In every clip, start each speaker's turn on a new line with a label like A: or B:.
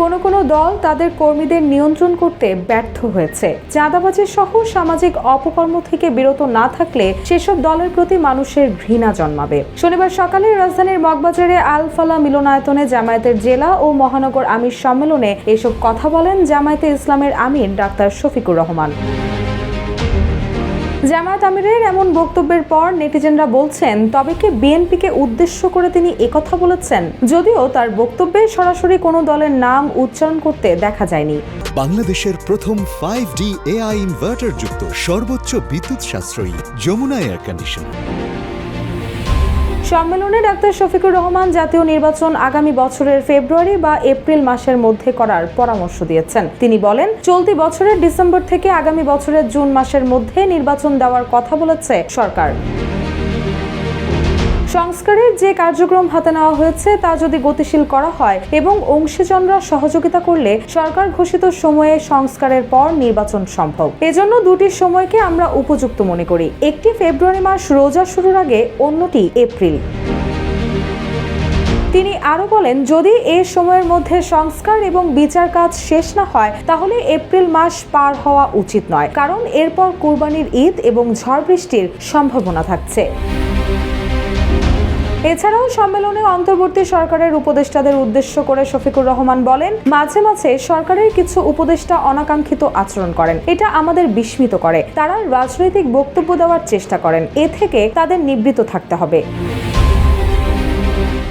A: কোনো কোনো দল তাদের কর্মীদের নিয়ন্ত্রণ করতে ব্যর্থ হয়েছে। চাঁদাবাজি সহ সামাজিক অপকর্ম থেকে বিরত না থাকলে সেসব দলের প্রতি মানুষের ঘৃণা জন্মাবে। শনিবার সকালে রাজধানীর মগবাজারে আলফালা মিলনায়তনে জামায়াতের জেলা ও মহানগর আমির সম্মেলনে এসব কথা বলেন জামায়াতে ইসলামের আমির ডাক্তার শফিকুর রহমান। জামায়াত আমিরের এমন বক্তব্যের পর নেটিজেনরা বলছেন, তবে কি বিএনপিকে উদ্দেশ্য করে তিনি একথা বলেছেন? যদিও তার বক্তব্যে সরাসরি কোনো দলের নাম উচ্চারণ করতে দেখা যায়নি।
B: বাংলাদেশের প্রথম ফাইভ ডি এআই ইনভার্টার যুক্ত সর্বোচ্চ বিদ্যুৎ সাশ্রয়ী যমুনা এয়ার কন্ডিশনার
A: সম্মেলনে ডাক্তার শফিকুর রহমান জাতীয় নির্বাচন আগামী বছরের ফেব্রুয়ারি বা এপ্রিল মাসের মধ্যে করার পরামর্শ দিয়েছেন। তিনি বলেন, চলতি বছরের ডিসেম্বর থেকে আগামী বছরের জুন মাসের মধ্যে নির্বাচন দেওয়ার কথা বলেছে সরকার। সংস্কারের যে কার্যক্রম হাতে নেওয়া হয়েছে তা যদি গতিশীল করা হয় এবং অংশীজনরা সহযোগিতা করলে সরকার ঘোষিত সময়ে সংস্কারের পর নির্বাচন সম্ভব। এজন্য দুটি সময়কে আমরা উপযুক্ত মনে করি। একটি ফেব্রুয়ারি মাস রোজা শুরুর আগে, অন্যটি এপ্রিল। তিনি আরও বলেন, যদি এ সময়ের মধ্যে সংস্কার এবং বিচার কাজ শেষ না হয়, তাহলে এপ্রিল মাস পার হওয়া উচিত নয়। কারণ এরপর কুরবানির ঈদ এবং ঝড় বৃষ্টির সম্ভাবনা থাকছে। এছাড়াও সম্মেলনে অন্তর্বর্তী সরকারের উপদেষ্টাদের উদ্দেশ্য করে শফিকুর রহমান বলেন, মাঝে মাঝে সরকারের কিছু উপদেষ্টা অনাকাঙ্ক্ষিত আচরণ করেন। এটা আমাদের বিস্মিত করে। তারা রাজনৈতিক বক্তব্য দেওয়ার চেষ্টা করেন। এ থেকে তাদের নিবৃত থাকতে হবে।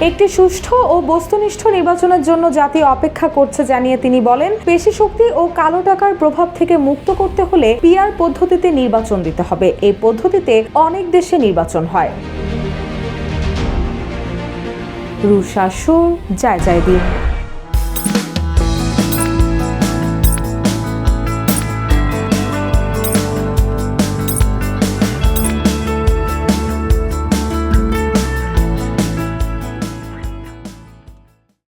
A: একটি সুষ্ঠু ও বস্তুনিষ্ঠ নির্বাচনের জন্য জাতি অপেক্ষা করছে জানিয়ে তিনি বলেন পেশি শক্তি ও কালো টাকার প্রভাব থেকে মুক্ত করতে হলে পিআর পদ্ধতিতে নির্বাচন দিতে হবে। এই পদ্ধতিতে অনেক দেশে নির্বাচন হয়। রুশা যায় জয় দিন